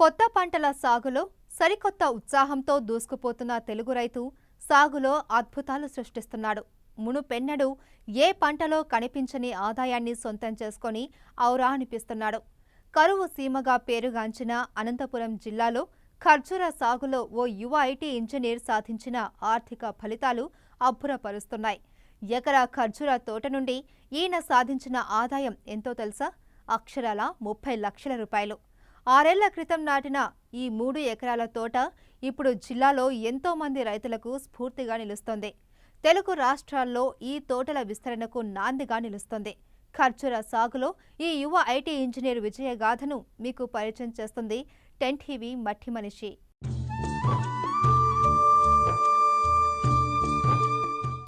కొత్త పంటల సాగులో సరికొత్త ఉత్సాహంతో దూసుకుపోతున్న తెలుగు రైతు సాగులో అద్భుతాలు సృష్టిస్తున్నాడు. మునుపెన్నడు ఏ పంటలో కనిపించని ఆదాయాన్ని సొంతం చేసుకొని ఔరా అనిపిస్తున్నాడు. కరువు సీమగా పేరుగాంచిన అనంతపురం జిల్లాలో ఖర్జూర సాగులో ఓ యువ ఐటీ ఇంజనీర్ సాధించిన ఆర్థిక ఫలితాలు అబ్బురపరుస్తున్నాయి. ఎకరా ఖర్జూర తోట నుండి ఈయన సాధించిన ఆదాయం ఎంతో తెలుసా? అక్షరాల ముప్పై లక్షల రూపాయలు. ఆరేళ్ళ క్రితం నాటిన ఈ మూడు ఎకరాల తోట ఇప్పుడు జిల్లాలో ఎంతో మంది రైతులకు స్ఫూర్తిగా నిలుస్తోంది. తెలుగు రాష్ట్రాల్లో ఈ తోటల విస్తరణకు నాందిగా నిలుస్తోంది. ఖర్జూర సాగులో ఈ యువ ఐటీ ఇంజనీర్ విజయగాథను మీకు పరిచయం చేస్తుంది టెన్ టీవీ మట్టి మనిషి.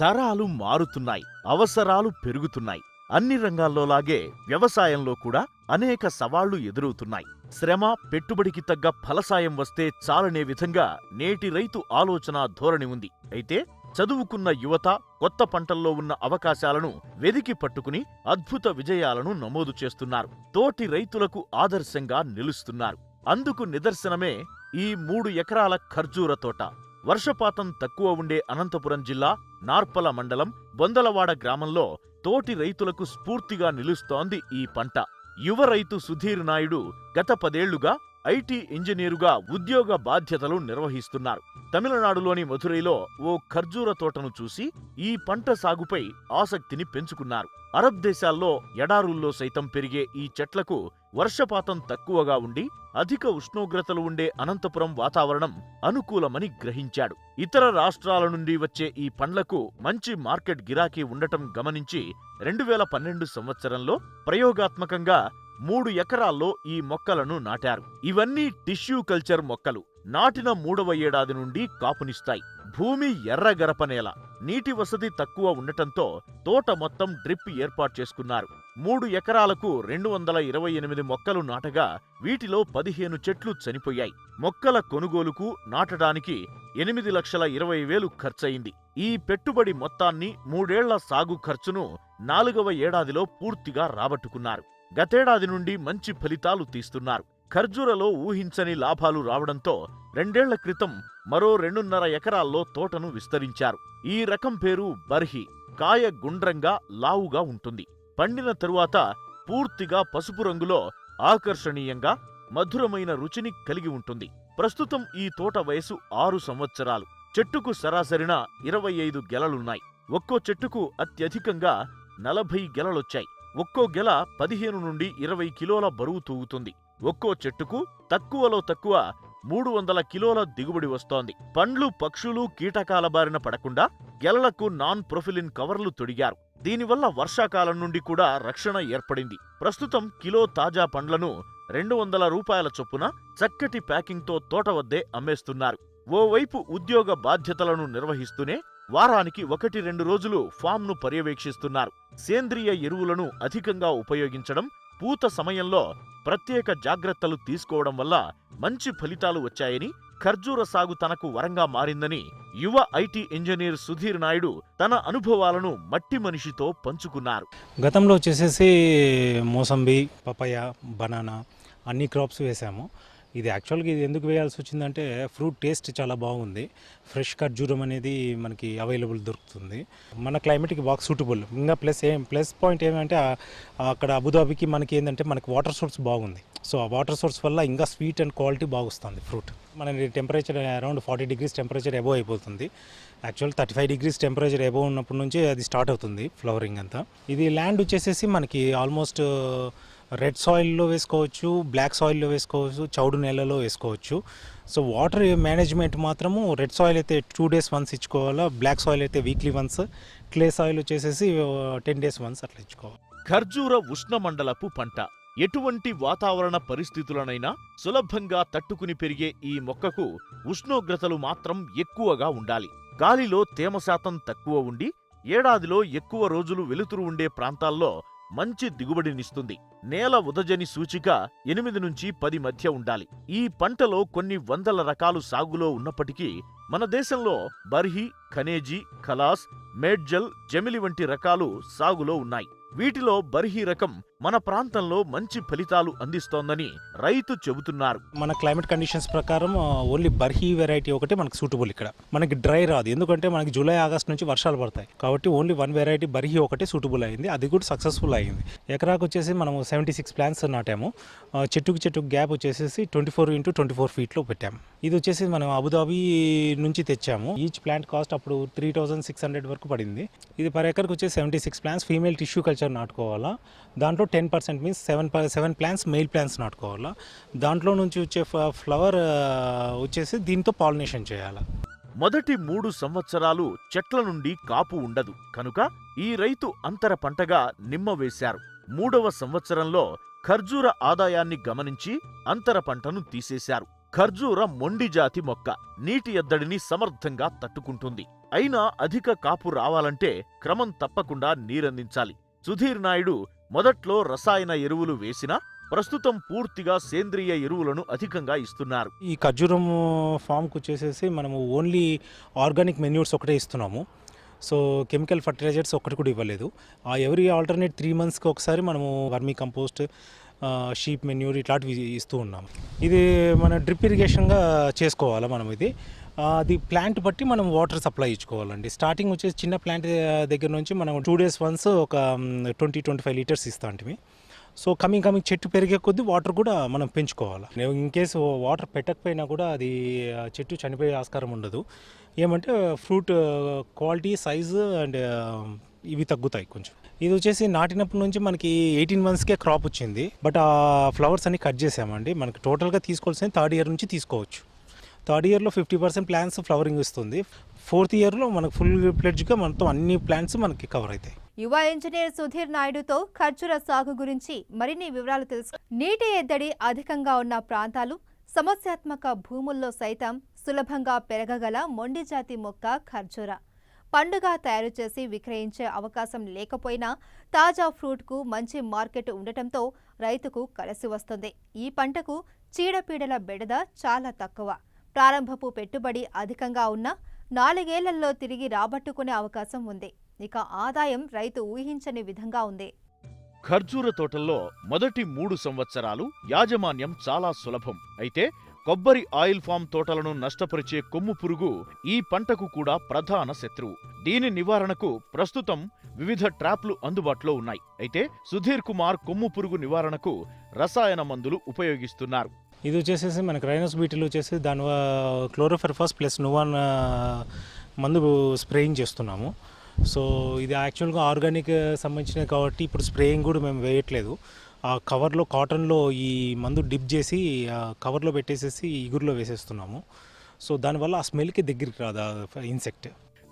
తరాలు మారుతున్నాయి అవసరాలు పెరుగుతున్నాయి. అన్ని రంగాల్లోలాగే వ్యవసాయంలో కూడా అనేక సవాళ్ళు ఎదురవుతున్నాయి. శ్రమ పెట్టుబడికి తగ్గ ఫలసాయం వస్తే చాలనే విధంగా నేటి రైతు ఆలోచన ధోరణి ఉంది. అయితే చదువుకున్న యువత కొత్త పంటల్లో ఉన్న అవకాశాలను వెదికి పట్టుకుని అద్భుత విజయాలను నమోదు చేస్తున్నారు. తోటి రైతులకు ఆదర్శంగా నిలుస్తున్నారు. అందుకు నిదర్శనమే ఈ మూడు ఎకరాల ఖర్జూర తోట. వర్షపాతం తక్కువ ఉండే అనంతపురం జిల్లా నార్పల మండలం బొందలవాడ గ్రామంలో తోటి రైతులకు స్ఫూర్తిగా నిలుస్తోంది ఈ పంట. యువ రైతు సుధీర్ నాయుడు గత పదేళ్ళుగా ఐటీ ఇంజనీరుగా ఉద్యోగ బాధ్యతలు నిర్వహిస్తున్నారు. తమిళనాడులోని మధురైలో ఓ ఖర్జూర తోటను చూసి ఈ పంట సాగుపై ఆసక్తిని పెంచుకున్నారు. అరబ్ దేశాల్లో ఎడారుల్లో సైతం పెరిగే ఈ చెట్లకు వర్షపాతం తక్కువగా ఉండి అధిక ఉష్ణోగ్రతలు ఉండే అనంతపురం వాతావరణం అనుకూలమని గ్రహించాడు. ఇతర రాష్ట్రాల నుండి వచ్చే ఈ పండ్లకు మంచి మార్కెట్ గిరాకీ ఉండటం గమనించి రెండు వేల పన్నెండు సంవత్సరంలో ప్రయోగాత్మకంగా మూడు ఎకరాల్లో ఈ మొక్కలను నాటారు. ఇవన్నీ టిష్యూ కల్చర్ మొక్కలు. నాటిన మూడవ ఏడాది నుండి కాపునిస్తాయి. భూమి ఎర్రగరపనేల నీటి వసతి తక్కువ ఉండటంతో తోట మొత్తం డ్రిప్ ఏర్పాటు చేసుకున్నారు. మూడు ఎకరాలకు రెండు వందల ఇరవై ఎనిమిది మొక్కలు నాటగా వీటిలో పదిహేను చెట్లు చనిపోయాయి. మొక్కల కొనుగోలుకు నాటడానికి ఎనిమిది లక్షల ఇరవై వేలు ఖర్చయింది. ఈ పెట్టుబడి మొత్తాన్ని మూడేళ్ళ సాగు ఖర్చును నాలుగవ ఏడాదిలో పూర్తిగా రాబట్టుకున్నారు. గతేడాది నుండి మంచి ఫలితాలు తీస్తున్నారు. ఖర్జూరలో ఊహించని లాభాలు రావడంతో రెండేళ్ళ క్రితం మరో రెండున్నర ఎకరాల్లో తోటను విస్తరించారు. ఈ రకం పేరు బర్హి. కాయ గుండ్రంగా లావుగా ఉంటుంది. పండిన తరువాత పూర్తిగా పసుపు రంగులో ఆకర్షణీయంగా మధురమైన రుచిని కలిగి ఉంటుంది. ప్రస్తుతం ఈ తోట వయసు ఆరు సంవత్సరాలు. చెట్టుకు సరాసరిన ఇరవై ఐదు గెలలున్నాయి. ఒక్కో చెట్టుకు అత్యధికంగా నలభై గెలలొచ్చాయి. ఒక్కో గెల పదిహేను నుండి ఇరవై కిలోల బరువు తూగుతుంది. ఒక్కో చెట్టుకు తక్కువలో తక్కువ మూడు వందల కిలోల దిగుబడి వస్తోంది. పండ్లు పక్షులు కీటకాల బారిన పడకుండా గెలలకు నాన్ ప్రొఫిలిన్ కవర్లు తొడిగారు. దీనివల్ల వర్షాకాలం నుండి కూడా రక్షణ ఏర్పడింది. ప్రస్తుతం కిలో తాజా పండ్లను రెండు వందల రూపాయల చొప్పున చక్కటి ప్యాకింగ్తో తోట వద్దే అమ్మేస్తున్నారు. ఓవైపు ఉద్యోగ బాధ్యతలను నిర్వహిస్తూనే వారానికి ఒకటి రెండు రోజులు ఫామ్ను పర్యవేక్షిస్తున్నారు. సేంద్రియ ఎరువులను అధికంగా ఉపయోగించడం పూత సమయంలో ప్రత్యేక జాగ్రత్తలు తీసుకోవడం వల్ల మంచి ఫలితాలు వచ్చాయని ఖర్జూర సాగు తనకు వరంగా మారిందని యువ ఐటీ ఇంజనీర్ సుధీర్ నాయుడు తన అనుభవాలను మట్టి మనిషితో పంచుకున్నారు. గతంలో వచ్చేసేసి మోసంబి పపయ బనానా అన్ని క్రాప్స్ వేసాము. ఇది యాక్చువల్గా ఇది ఎందుకు వేయాల్సి వచ్చిందంటే ఫ్రూట్ టేస్ట్ చాలా బాగుంది. ఫ్రెష్ ఖర్జూరం అనేది మనకి అవైలబుల్ దొరుకుతుంది. మన క్లైమేట్కి బాగా సూటబుల్ ఇంకా ప్లస్ ఏం ప్లస్ పాయింట్ ఏమంటే అక్కడ అబుదాబికి మనకి ఏంటంటే మనకి వాటర్ సోర్స్ బాగుంది. సో ఆ వాటర్ సోర్స్ వల్ల ఇంకా స్వీట్ అండ్ క్వాలిటీ బాగుస్తుంది ఫ్రూట్ మన temperature around forty degrees temperature above అయిపోతుంది. Actual thirty five degrees temperature above ఉన్నప్పటి నుంచి అది స్టార్ట్ అవుతుంది ఫ్లవరింగ్ అంతా. ఇది ల్యాండ్ వచ్చేసేసి మనకి ఆల్మోస్ట్ రెడ్ సాయిల్లో వేసుకోవచ్చు బ్లాక్ సాయిల్లో వేసుకోవచ్చు చౌడు నేలలో వేసుకోవచ్చు. సో వాటర్ మేనేజ్మెంట్ మాత్రము రెడ్ సాయిల్ అయితే టూ డేస్ వన్స్ ఇచ్చుకోవాలా బ్లాక్ సాయిల్ అయితే వీక్లీ వన్స్ క్లే సాయిల్ వచ్చేసేసి టెన్ డేస్ వన్స్ అట్లా ఇచ్చుకోవాలి. ఖర్జూర ఉష్ణమండలపు పంట. ఎటువంటి వాతావరణ పరిస్థితులనైనా సులభంగా తట్టుకుని పెరిగే ఈ మొక్కకు ఉష్ణోగ్రతలు మాత్రం ఎక్కువగా ఉండాలి. గాలిలో తేమ శాతం తక్కువ ఉండి ఏడాదిలో ఎక్కువ రోజులు వెలుతురు ఉండే ప్రాంతాల్లో మంచి దిగుబడినిస్తుంది. నేల ఉదజని సూచిక ఎనిమిది నుంచి పది మధ్య ఉండాలి. ఈ పంటలో కొన్ని వందల రకాలు సాగులో ఉన్నప్పటికీ మన దేశంలో బర్హి ఖనేజీ ఖలాస్ మేడ్జల్ జమిలి వంటి రకాలు సాగులో ఉన్నాయి. వీటిలో బర్హీ రకం మన ప్రాంతంలో మంచి ఫలితాలు అందిస్తోందని రైతు చెబుతున్నారు. మన క్లైమేట్ కండిషన్స్ ప్రకారం ఓన్లీ బర్హీ వెరైటీ ఒకటే మనకి సూటబుల్ ఇక్కడ. మనకి డ్రై రాదు. ఎందుకంటే మనకి జూలై ఆగస్ట్ నుంచి వర్షాలు పడతాయి. కాబట్టి ఓన్లీ వన్ వెరైటీ బర్హీ ఒకటి సూటబుల్ అయింది. అది కూడా సక్సెస్ఫుల్ అయింది. ఎకరాకు వచ్చేసి మనం సెవెంటీ సిక్స్ ప్లాంట్స్ నాటాము. చెట్టుకు చెట్టుకు గ్యాప్ వచ్చేసి twenty four into twenty four ఫీట్లో పెట్టాము. ఇది వచ్చేసి మనం అబుదాబీ నుంచి తెచ్చాము. ఈచ్ ప్లాంట్ కాస్ట్ అప్పుడు త్రీ థౌసండ్ సిక్స్ హండ్రెడ్ వరకు పడింది. ఇది పర్ ఎకర్కి వచ్చేసి seventy six plants female tissue culture నాటుకోవాలా. దాంట్లో ten percent means seven seven plants male plants నాటుకోవాలా దాంట్లో నుంచి వచ్చే ఫ్లవర్ వచ్చేసి దీంతో పాలినేషన్ చేయాలి. మొదటి మూడు సంవత్సరాలు చెట్ల నుండి కాపు ఉండదు. కనుక ఈ రైతు అంతర పంటగా నిమ్మ వేశారు. మూడవ సంవత్సరంలో ఖర్జూర ఆదాయాన్ని గమనించి అంతర పంటను తీసేశారు. ఖర్జూర మొండి జాతి మొక్క నీటి ఎద్దడిని సమర్థంగా తట్టుకుంటుంది. అయినా అధిక కాపు రావాలంటే క్రమం తప్పకుండా నీరందించాలి. సుధీర్ నాయుడు మొదట్లో రసాయన ఎరువులు వేసినా ప్రస్తుతం పూర్తిగా సేంద్రియ ఎరువులను అధికంగా ఇస్తున్నారు. ఈ ఖర్జూరం ఫామ్కి వచ్చేసేసి మనము ఓన్లీ ఆర్గానిక్ మెన్యూర్స్ ఒకటే ఇస్తున్నాము. సో కెమికల్ ఫర్టిలైజర్స్ ఒక్కటి కూడా ఇవ్వలేదు. ఆ ఎవరీ ఆల్టర్నేట్ త్రీ మంత్స్కి ఒకసారి మనము వర్మీ కంపోస్ట్ షీప్ మెన్యూర్ ఇట్లాంటివి ఇస్తూ ఉన్నాం ఇది మన డ్రిప్ ఇరిగేషన్గా చేసుకోవాలి మనం ఇది? అది ప్లాంట్ బట్టి మనం వాటర్ సప్లై ఇచ్చుకోవాలండి. స్టార్టింగ్ వచ్చేసి చిన్న ప్లాంట్ దగ్గర నుంచి మనం టూ డేస్ వన్స్ ఒక ట్వంటీ ట్వంటీ ఫైవ్ లీటర్స్ ఇస్తాంటివి సో కమింగ్ కమింగ్ చెట్టు పెరిగే కొద్దీ వాటర్ కూడా మనం పెంచుకోవాలి. ఇన్ కేసు వాటర్ పెట్టకపోయినా కూడా అది చెట్టు చనిపోయే ఆస్కారం ఉండదు. ఏమంటే ఫ్రూట్ క్వాలిటీ సైజు అండ్ ఇవి తగ్గుతాయి కొంచెం. ఇది వచ్చేసి నాటినప్పటి నుంచి మనకి ఎయిటీన్ మంత్స్కే క్రాప్ వచ్చింది. బట్ ఆ ఫ్లవర్స్ అన్ని కట్ చేసామండి. మనకి టోటల్గా తీసుకోవాల్సింది థర్డ్ ఇయర్ నుంచి తీసుకోవచ్చు. థర్డ్ ఇయర్లో ఫిఫ్టీ పర్సెంట్ ప్లాంట్స్ ఫ్లవరింగ్ ఇస్తుంది. ఫోర్త్ ఇయర్లో మనకు ఫుల్ ప్లెడ్జ్గా మనతో అన్ని ప్లాంట్స్ మనకి కవర్ అవుతాయి. యువ ఇంజనీర్ సుధీర్ నాయుడుతో ఖర్జూర సాగు గురించి మరిన్ని వివరాలు తెలుసు. నీటి ఎద్దడి అధికంగా ఉన్న ప్రాంతాలు సమస్యాత్మక భూముల్లో సైతం సులభంగా పెరగగల మొండి జాతి మొక్క ఖర్జూర. పండుగ తయారు చేసి విక్రయించే అవకాశం లేకపోయినా తాజా ఫ్రూట్కు మంచి మార్కెట్ ఉండటంతో రైతుకు కలిసి వస్తుంది. ఈ పంటకు చీడపీడల బెడద చాలా తక్కువ. ప్రారంభపు పెట్టుబడి అధికంగా ఉన్నా నాలుగేళ్ళలో తిరిగి రాబట్టుకునే అవకాశం ఉంది. ఇక ఆదాయం రైతు ఊహించని విధంగా ఉంది. ఖర్జూర తోటల్లో మొదటి మూడు సంవత్సరాలు యాజమాన్యం చాలా సులభం. అయితే కొబ్బరి ఆయిల్ ఫామ్ తోటలను నష్టపరిచే కొమ్ము పురుగు ఈ పంటకు కూడా ప్రధాన శత్రువు. దీని నివారణకు ప్రస్తుతం వివిధ ట్రాప్లు అందుబాటులో ఉన్నాయి. అయితే సుధీర్ కుమార్ కొమ్ము పురుగు నివారణకు రసాయన మందులు ఉపయోగిస్తున్నారు. ఇది వచ్చేసేసి మనకి రైనోస్ బీటిల్ వచ్చేసి దాని క్లోరోఫెర్ఫాస్ ప్లస్ నువాన్ మందు స్ప్రేయింగ్ చేస్తున్నాము. సో ఇది యాక్చువల్గా ఆర్గానిక్ సంబంధించినవి కాబట్టి ఇప్పుడు స్ప్రేయింగ్ కూడా మేము వేయట్లేదు. ఆ కవర్లో కాటన్లో ఈ మందు డిప్ చేసి ఆ కవర్లో పెట్టేసేసి ఇగురులో వేసేస్తున్నాము. సో దానివల్ల ఆ స్మెల్కి దగ్గరికి రాదు ఇన్సెక్ట్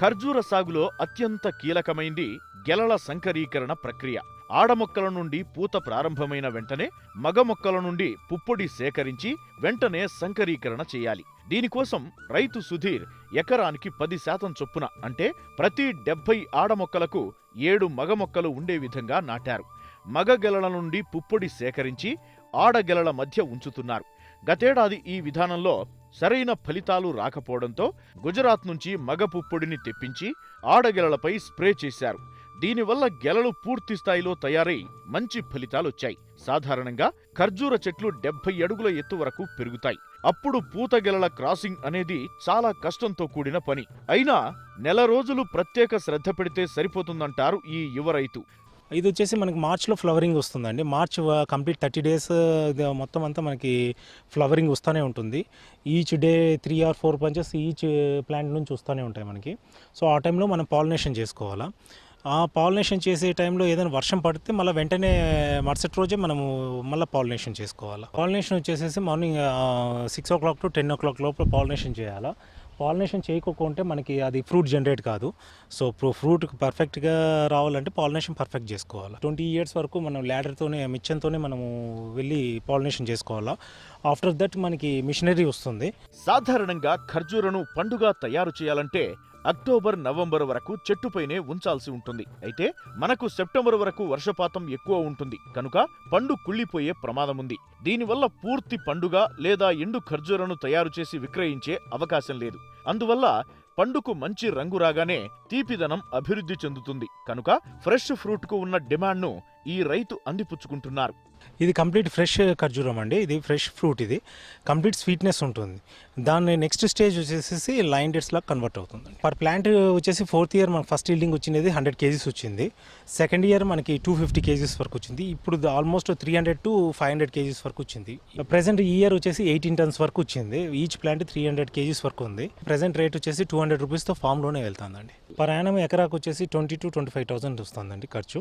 ఖర్జూర సాగులో అత్యంత కీలకమైంది గెలల సంకరీకరణ ప్రక్రియ. ఆడమొక్కల నుండి పూత ప్రారంభమైన వెంటనే మగ మొక్కల నుండి పుప్పొడి సేకరించి వెంటనే సంకరీకరణ చేయాలి. దీనికోసం రైతు సుధీర్ ఎకరానికి పది శాతం చొప్పున అంటే ప్రతి డెబ్బై ఆడమొక్కలకు ఏడు మగ మొక్కలు ఉండే విధంగా నాటారు. మగ గెలల నుండి పుప్పొడి సేకరించి ఆడగెలల మధ్య ఉంచుతున్నారు. గతేడాది ఈ విధానంలో సరైన ఫలితాలు రాకపోవడంతో గుజరాత్ నుంచి మగ పుప్పొడిని తెప్పించి ఆడగెలలపై స్ప్రే చేశారు. దీనివల్ల గెలలు పూర్తి స్థాయిలో తయారై మంచి ఫలితాలొచ్చాయి. సాధారణంగా ఖర్జూర చెట్లు డెబ్బై అడుగుల ఎత్తు వరకు పెరుగుతాయి. అప్పుడు పూత గెలల క్రాసింగ్ అనేది చాలా కష్టంతో కూడిన పని. అయినా నెల రోజులు ప్రత్యేక శ్రద్ధ పెడితే సరిపోతుందంటారు ఈ యువ రైతు. ఇది వచ్చేసి మనకి మార్చ్లో ఫ్లవరింగ్ వస్తుందండి. మార్చ్ కంప్లీట్ థర్టీ డేస్ మొత్తం అంతా మనకి ఫ్లవరింగ్ వస్తూనే ఉంటుంది. Each day three or four bunches each plant నుంచి వస్తూనే ఉంటాయి మనకి. సో ఆ టైంలో మనం పాలినేషన్ చేసుకోవాలా. ఆ పాలినేషన్ చేసే టైంలో ఏదైనా వర్షం పడితే మళ్ళీ వెంటనే మరుసటి రోజే మనము మళ్ళీ పాలినేషన్ చేసుకోవాలి. పాలినేషన్ వచ్చేసేసి morning six o'clock to ten o'clock లోపల పాలినేషన్ చేయాలా. పాలినేషన్ చేయకోకుంటే మనకి అది ఫ్రూట్ జనరేట్ కాదు. సో ఫ్రూట్ పర్ఫెక్ట్గా రావాలంటే పాలినేషన్ పర్ఫెక్ట్ చేసుకోవాలి. ట్వంటీ ఇయర్స్ వరకు మనం ల్యాడర్తోనే మిచ్చన్తోనే మనము వెళ్ళి పాలినేషన్ చేసుకోవాలా. ఆఫ్టర్ దట్ మనకి మిషనరీ వస్తుంది. సాధారణంగా ఖర్జూరను పండుగ తయారు చేయాలంటే అక్టోబర్ నవంబర్ వరకు చెట్టుపైనే ఉంచాల్సి ఉంటుంది. అయితే మనకు సెప్టెంబర్ వరకు వర్షపాతం ఎక్కువ ఉంటుంది. కనుక పండు కుళ్ళిపోయే ప్రమాదముంది దీనివల్ల పూర్తి పండుగ లేదా ఎండు ఖర్జూరను తయారు చేసి విక్రయించే అవకాశం లేదు. అందువల్ల పండుకు మంచి రంగు రాగానే తీపిదనం అభివృద్ధి చెందుతుంది. కనుక ఫ్రెష్ ఫ్రూట్కు ఉన్న డిమాండ్ను ఈ రైతు అందిపుచ్చుకుంటున్నారు. ఇది కంప్లీట్ ఫ్రెష్ ఖర్జూరం అండి. ఇది ఫ్రెష్ ఫ్రూట్ ఇది. కంప్లీట్ స్వీట్నెస్ ఉంటుంది. దాన్ని నెక్స్ట్ స్టేజ్ వచ్చేసి లైన్ డేట్స్ లాగా కన్వర్ట్ అవుతుంది. పర్ ప్లాంట్ వచ్చేసి ఫోర్త్ ఇయర్ మనకి ఫస్ట్ ఈల్డింగ్ వచ్చినది హండ్రెడ్ కేజీస్ వచ్చింది. సెకండ్ ఇయర్ మనకి టూ ఫిఫ్టీ కేజీస్ వరకు వచ్చింది. ఇప్పుడు almost three hundred to five hundred kgs వరకు వచ్చింది. ప్రెసెంట్ ఈ ఇయర్ వచ్చేసి ఎయిటీన్ టన్స్ వరకు వచ్చింది. Each plant three hundred kgs వరకు ఉంది. ప్రెసెంట్ రేట్ వచ్చేసి టూ హండ్రెడ్ రూపీస్తో ఫామ్లోనే వెళ్తుందండి. పర్ యానం ఎకరాకు వచ్చేసి twenty to twenty five thousand వస్తుందండి ఖర్చు.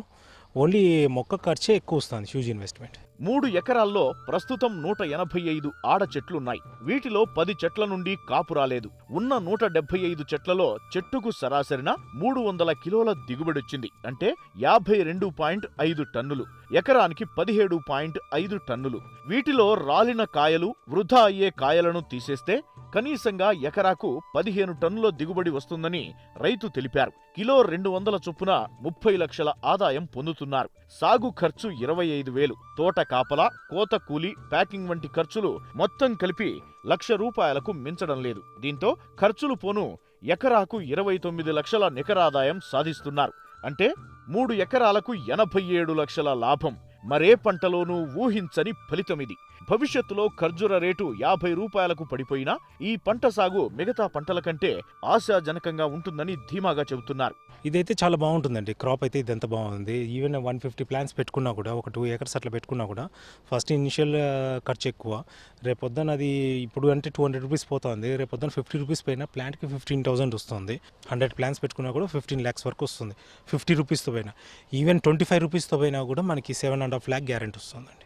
ఓన్లీ మొక్క ఖర్చే ఎక్కువ వస్తుంది హ్యూజ్ ఇన్వెస్ట్మెంట్ మూడు ఎకరాల్లో ప్రస్తుతం నూట ఎనభై ఐదు ఆడ చెట్లున్నాయి. వీటిలో పది చెట్ల నుండి కాపు రాలేదు. ఉన్న నూట డెబ్బై ఐదు చెట్లలో చెట్టుకు సరాసరిన మూడు వందల కిలోల దిగుబడొచ్చింది అంటే యాభై రెండు పాయింట్ ఐదు టన్నులు. ఎకరానికి పదిహేడు పాయింట్ ఐదు టన్నులు. వీటిలో రాలిన కాయలు వృధా అయ్యే కాయలను తీసేస్తే కనీసంగా ఎకరాకు పదిహేను టన్నుల దిగుబడి వస్తుందని రైతు తెలిపారు. కిలో రెండు వందల చొప్పున ముప్పై లక్షల ఆదాయం పొందుతున్నారు. సాగు ఖర్చు ఇరవై ఐదు వేలు. తోట కాపలా కోత కూలి ప్యాకింగ్ వంటి ఖర్చులు మొత్తం కలిపి లక్ష రూపాయలకు మించడం లేదు. దీంతో ఖర్చులు పోను ఎకరాకు ఇరవై తొమ్మిది లక్షల నికరాదాయం సాధిస్తున్నారు. అంటే మూడు ఎకరాలకు ఎనభై ఏడు లక్షల లాభం. మరే పంటలోనూ ఊహించని ఫలితమిది భవిష్యత్తులో ఖర్జూర రేటు యాభై రూపాయలకు పడిపోయినా ఈ పంట సాగు మిగతా పంటల కంటే ఆశాజనకంగా ఉంటుందని ధీమాగా చెబుతున్నారు. ఇదైతే చాలా బాగుంటుందండి. క్రాప్ అయితే ఇదంతా బాగుంది. ఈవెన్ వన్ ఫిఫ్టీ ప్లాన్స్ పెట్టుకున్నా కూడా ఒక టూ ఏకర్స్ అట్లా పెట్టుకున్నా కూడా ఫస్ట్ ఇనిషియల్ uh, ఖర్చు ఎక్కువ. రేపొద్దున అది ఇప్పుడు అంటే టూ హండ్రెడ్ రూపీస్ పోతుంది. రేపొద్దున ఫిఫ్టీ రూపీస్ పైన ప్లాంట్కి ఫిఫ్టీన్ థౌసండ్ వస్తుంది. హండ్రెడ్ ప్లాన్స్ పెట్టుకున్నా కూడా ఫిఫ్టీన్ ల్యాక్స్ వరకు వస్తుంది. ఫిఫ్టీ రూపీస్తో పోయినా. ఈవెన్ ట్వంటీ ఫైవ్ రూపీస్తో పోయినా కూడా మనకి seven and half lakh guarantee వస్తుందండి.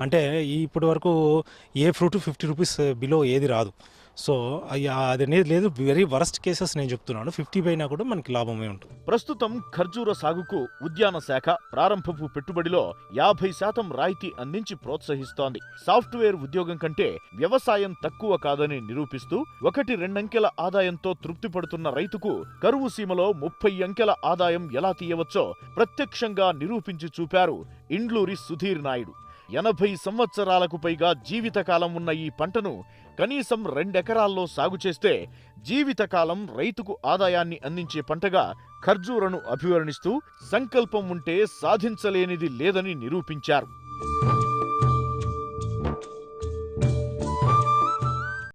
అంటే ఇప్పటి వరకు ఏ ఫ్రూట్ ఫిఫ్టీ రూపీస్ బిలో ఏది రాదు. సో అది అనేది లేదు. వెరీ వరస్ట్ కేసెస్ నేను చెప్తున్నాను. ఫిఫ్టీ పైన కూడా మనకి లాభమే ఉంటుంది. ప్రస్తుతం ఖర్జూర సాగుకు ఉద్యాన శాఖ ప్రారంభపు పెట్టుబడిలో యాభై శాతం రాయితీ అందించి ప్రోత్సహిస్తోంది. సాఫ్ట్వేర్ ఉద్యోగం కంటే వ్యవసాయం తక్కువ కాదని నిరూపిస్తూ ఒకటి రెండంకెల ఆదాయంతో తృప్తి పడుతున్న రైతుకు కరువు సీమలో ముప్పై అంకెల ఆదాయం ఎలా తీయవచ్చో ప్రత్యక్షంగా నిరూపించి చూపారు ఇండ్లూరి సుధీర్ నాయుడు. ఎనభై సంవత్సరాలకు పైగా జీవితకాలం ఉన్న ఈ పంటను కనీసం రెండెకరాల్లో సాగు చేస్తే జీవితకాలం రైతుకు ఆదాయాన్ని అందించే పంటగా ఖర్జూరను అభివర్ణిస్తూ సంకల్పం ఉంటే సాధించలేనిది లేదని నిరూపించారు.